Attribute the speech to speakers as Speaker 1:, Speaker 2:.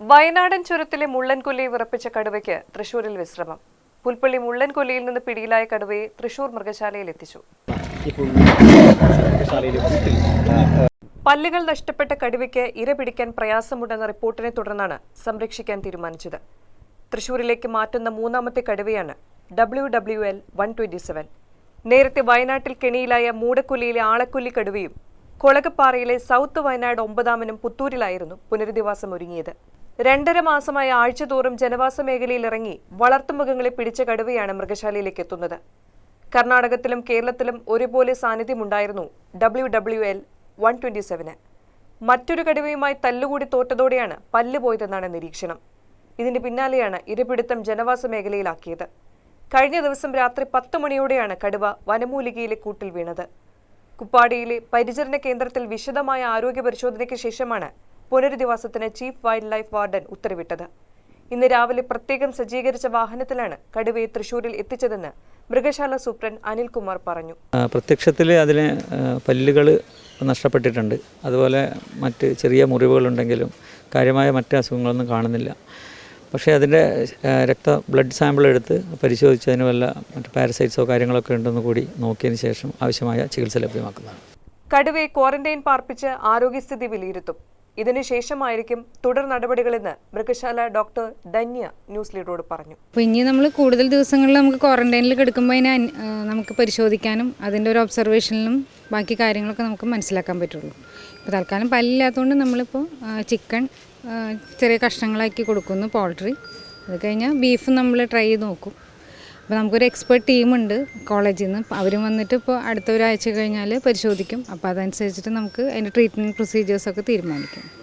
Speaker 1: വയനാടൻ ചുരത്തിലെ മുള്ളൻകൊല്ലി വിറപ്പിച്ച കടുവയ്ക്ക് തൃശൂരിൽ വിശ്രമം. പുൽപ്പള്ളി മുള്ളൻകൊല്ലിയിൽ നിന്ന് പിടിയിലായ കടുവയെ തൃശൂർ മൃഗശാലയിൽ എത്തിച്ചു. പല്ലുകൾ നഷ്ടപ്പെട്ട കടുവയ്ക്ക് ഇര പിടിക്കാൻ പ്രയാസമുണ്ടെന്ന റിപ്പോർട്ടിനെ തുടർന്നാണ് സംരക്ഷിക്കാൻ തീരുമാനിച്ചത്. തൃശൂരിലേക്ക് മാറ്റുന്ന മൂന്നാമത്തെ കടുവയാണ് W W L one twenty seven. നേരത്തെ വയനാട്ടിൽ കെണിയിലായ മൂടക്കൊല്ലിയിലെ ആളക്കൊല്ലി കടുവയും കൊളകപ്പാറയിലെ സൗത്ത് വയനാട് ഒമ്പതാമനും പുത്തൂരിലായിരുന്നു പുനരധിവാസം ഒരുങ്ങിയത് രണ്ടര മാസമായ ആഴ്ചതോറും ജനവാസ മേഖലയിൽ ഇറങ്ങി വളർത്തുമൃഗങ്ങളെ പിടിച്ച കടുവയാണ് മൃഗശാലയിലേക്ക് എത്തുന്നത്. കർണാടകത്തിലും കേരളത്തിലും ഒരുപോലെ സാന്നിധ്യമുണ്ടായിരുന്നു W W L one twenty seven മറ്റൊരു കടുവയുമായി തല്ലുകൂടി തോറ്റതോടെയാണ് പല്ല് പോയതെന്നാണ് നിരീക്ഷണം. ഇതിന് പിന്നാലെയാണ് ഇരപിടുത്തം ജനവാസ മേഖലയിലാക്കിയത്. കഴിഞ്ഞ ദിവസം രാത്രി പത്ത് മണിയോടെയാണ് കടുവ വനമൂലികയിലെ കൂട്ടിൽ വീണത്. കുപ്പാടിയിലെ പരിചരണ കേന്ദ്രത്തിൽ വിശദമായ ആരോഗ്യ പരിശോധനയ്ക്ക് ശേഷമാണ് പുനരധിവാസത്തിന് ചീഫ് വൈൽഡ് ലൈഫ് വാർഡൻ ഉത്തരവിട്ടത്. ഇന്ന് രാവിലെ പ്രത്യേകം സജ്ജീകരിച്ച വാഹനത്തിലാണ് കടുവയെ തൃശൂരിൽ എത്തിച്ചതെന്ന് മൃഗശാല സൂപ്രണ്ട് അനിൽകുമാർ പറഞ്ഞു.
Speaker 2: പ്രത്യക്ഷത്തിൽ അതിന് പല്ലുകൾ നഷ്ടപ്പെട്ടിട്ടുണ്ട്. അതുപോലെ മറ്റ് ചെറിയ മുറിവുകളുണ്ടെങ്കിലും കാര്യമായ മറ്റ് അസുഖങ്ങളൊന്നും കാണുന്നില്ല. പക്ഷേ അതിന്റെ രക്ത ബ്ലഡ് സാമ്പിൾ എടുത്ത് പരിശോധിച്ചതിന് വല്ല മറ്റ് പാരസൈറ്റ്സോ കാര്യങ്ങളൊക്കെ ഉണ്ടെന്ന് കൂടി നോക്കിയതിന് ശേഷം ആവശ്യമായ ചികിത്സ ലഭ്യമാക്കുന്നതാണ്.
Speaker 1: കടുവയെ ക്വാറന്റൈൻ പാർപ്പിച്ച് ആരോഗ്യസ്ഥിതി വിലയിരുത്തും. ഇതിനുശേഷമായിരിക്കും തുടർ നടപടികളെന്ന് മൃഗശാല ഡോക്ടർ ധന്യ ന്യൂസ് ലീഡറോട് പറഞ്ഞു.
Speaker 3: അപ്പോൾ ഇനി നമ്മൾ കൂടുതൽ ദിവസങ്ങളിൽ നമുക്ക് ക്വാറന്റൈനിൽ കിടക്കുമ്പോൾ അതിനെ നമുക്ക് പരിശോധിക്കാനും അതിന്റെ ഒരു ഒബ്സർവേഷനിലും ബാക്കി കാര്യങ്ങളൊക്കെ നമുക്ക് മനസ്സിലാക്കാൻ പറ്റുള്ളൂ. ഇപ്പോൾ തൽക്കാലം പല്ലില്ലാത്തതുകൊണ്ട് നമ്മളിപ്പോൾ ചിക്കൻ ചെറിയ കഷ്ണങ്ങളാക്കി കൊടുക്കുന്നു പോൾട്രി. അത് കഴിഞ്ഞാൽ ബീഫ് നമ്മൾ ട്രൈ ചെയ്ത് നോക്കും. അപ്പോൾ നമുക്കൊരു എക്സ്പേർട്ട് ടീമുണ്ട് കോളേജിൽ നിന്ന് അവരും വന്നിട്ട് ഇപ്പോൾ അടുത്ത ഒരാഴ്ച കഴിഞ്ഞാൽ പരിശോധിക്കും. അപ്പോൾ അതനുസരിച്ചിട്ട് നമുക്ക് അതിന്റെ ട്രീറ്റ്മെന്റ് പ്രൊസീജിയേഴ്സൊക്കെ തീരുമാനിക്കും.